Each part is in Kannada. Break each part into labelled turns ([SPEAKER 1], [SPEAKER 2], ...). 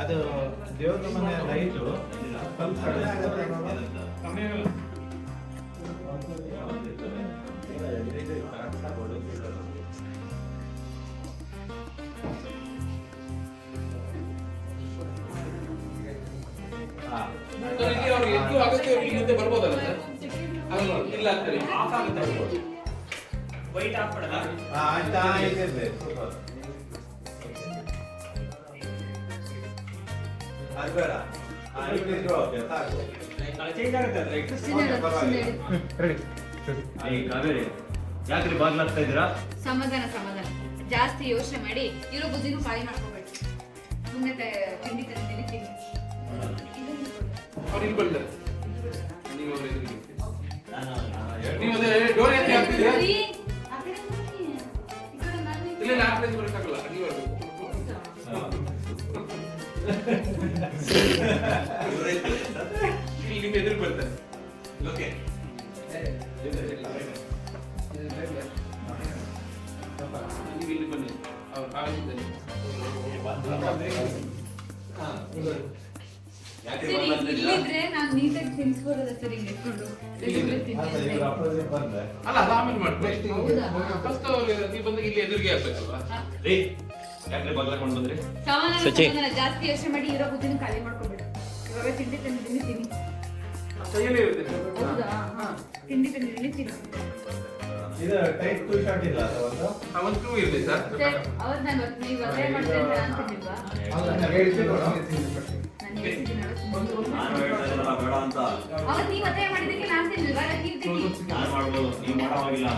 [SPEAKER 1] ಅದು
[SPEAKER 2] ದೇವ್ರ ಮನೆ ಲೈಟು ಬರ್ಬೋದಲ್ಲ
[SPEAKER 1] ಸರ್, ಇಲ್ಲಿ ಆಗತ್ತೆ ಸರ್ ಆಫ್ ಆಗುತ್ತೆ ಬರ್ಬೋದು
[SPEAKER 2] ಹಾ, ಆಯ್ತಾ? ಇದೆ ಇದೆ. ಸೂಪರ್. ಅದು ಬೇಡ.
[SPEAKER 3] ಯಾಕ್ರಿ ಬಾಗ್ಲಾಗ್ತಾ ಇದ್ದೀರಾ?
[SPEAKER 4] ಸಮಾಧಾನ ಸಮಾಧಾನ. ಜಾಸ್ತಿ ಯೋಚನೆ ಮಾಡಿ ಇರೋ ಬುದ್ಧಿನೂ ಖಾಲಿ ಮಾಡ್ಕೋಬೇಡಿ. ಸುಮ್ಮನೆ ತಿಂಡಿ ತಂದಿದ್ದೀನಿ ತಿನ್ನಿ.
[SPEAKER 1] ಅವ್ರು ಇಲ್ಲ ಇಲ್ಲ ಆ ಕಡೆ ಬರೋಕ್ಕಾಗಲ್ಲ ನೀವು ಬರ್ಬೇಕು ಇಲ್ಲಿ ನಿಮ್ಮ ಎದುರು ಬರ್ತಾರೆ ಓಕೆ ನೀವು ಇಲ್ಲಿ ಬನ್ನಿ ಅವ್ರ ಕಾಲೇಜಿಂದ
[SPEAKER 4] ಸರಿ, ಇಲ್ಲಿದ್ರೆ ನಾನು ನೀಟಾಗಿ ತಿನ್ಸ್ಬೋದಲ್ಲ ಸರ್ ಹಿಂಗೆ.
[SPEAKER 1] ಅಲ್ಲ ಅದು ಆಮೇಲೆ ಮಾಡ್ಬೇಕು
[SPEAKER 4] ಹೌದಾ?
[SPEAKER 1] ಫಸ್ಟ್ ಅವ್ರು ನೀವು ಬಂದಾಗ ಇಲ್ಲಿ ಎದುರಿಗೆ ಹಾಕ್ಬೇಕಲ್ವಾ
[SPEAKER 3] ರೀ ಯಾಕ್ರಿ ಬಾಗ್ಲಾಕೊಂಡು ಬಂದ್ರಿ?
[SPEAKER 4] ಜಾಸ್ತಿ ಯೋಚನೆ ಮಾಡಿ ಇರೋ ಬುದ್ಧಿನ ಖಾಲಿ ಮಾಡ್ಕೋಬೇಡಿ. ಇವಾಗ ತಿಂಡಿ ತಂದಿದ್ದೀನಿ ತಿನ್ನಿ.
[SPEAKER 1] ಕೈಯಲ್ಲೇ ಇರುತ್ತೆ
[SPEAKER 4] ಹೌದಾ? ಹಾ. ತಿಂಡಿ ತಂದಿದ್ದೀನಿ ತಿನ್ನಿ.
[SPEAKER 2] ಇದು ಟೈಪ್ ಟೂ ಇಲ್ಲ ಒಂದು?
[SPEAKER 1] ಟೂ ಇರಲಿ ಸರ್.
[SPEAKER 4] ಅವತ್ತು ನಾನು ನೀವು ಮಾಡ್ತಾ
[SPEAKER 2] ನೋಡು.
[SPEAKER 4] ನಾನು ಹೇಳ್ತಿದ್ದೀನಿ
[SPEAKER 3] ನಾನು ಹೇಳ್ತಾ ಇದ್ದೀನಲ್ಲ ಬೇಡ ಅಂತ
[SPEAKER 4] ಅವತ್ತು ನೀವು ಒತ್ತಾಯ ಮಾಡಿದ್ದಕ್ಕೆ ನಾನು ತಿನ್ನಿಲ್ವಾ ನಾನು ತಿಂತೀನಿ
[SPEAKER 3] ನಾನು ಮಾಡ್ಬೋದು ನೀವು ಮಾಡೋವಾಗಿಲ್ಲ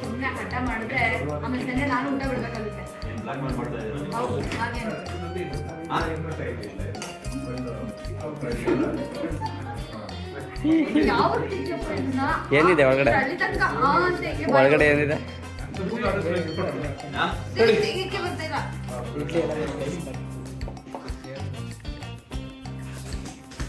[SPEAKER 4] ಸುಮ್ಮನೆ ಹಠ ಮಾಡಿದ್ರೆ ಆಮೇಲೆ ಸಂಜೆ ನಾನು ಊಟ ಬಿಡ್ಬೇಕಾಗುತ್ತೆ.
[SPEAKER 3] ಏನ್ ಬ್ಲಾಕ್ ಮಾಡಿ ಮಾಡ್ತಾ ಇದ್ದೀರಾ ನೀವು?
[SPEAKER 4] ಹೌದು ಹಾಗೇನು
[SPEAKER 2] ಆ, ಇನ್ನೂ tight ಇಲ್ಲ
[SPEAKER 4] ಯಾವ ಟೀಚರ್ ಇದನ್ನ
[SPEAKER 5] ಏನಿದೆ ಒಳಗಡೆ?
[SPEAKER 4] ಅಲ್ಲಿ ತನಕ ಆ ಅಂತ ಹೇಗೆ ಬಾಯಿ-
[SPEAKER 5] ಒಳಗಡೆ ಏನಿದೆ?
[SPEAKER 4] ಬರ್ತಾ ಇಲ್ಲ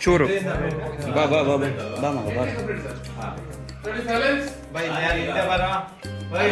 [SPEAKER 5] ಚೂರು. ಬಾ ಬಾ ಬಾ ಬಾ ಬಾ ಮಗ ಬಾ.
[SPEAKER 2] ಬೈ.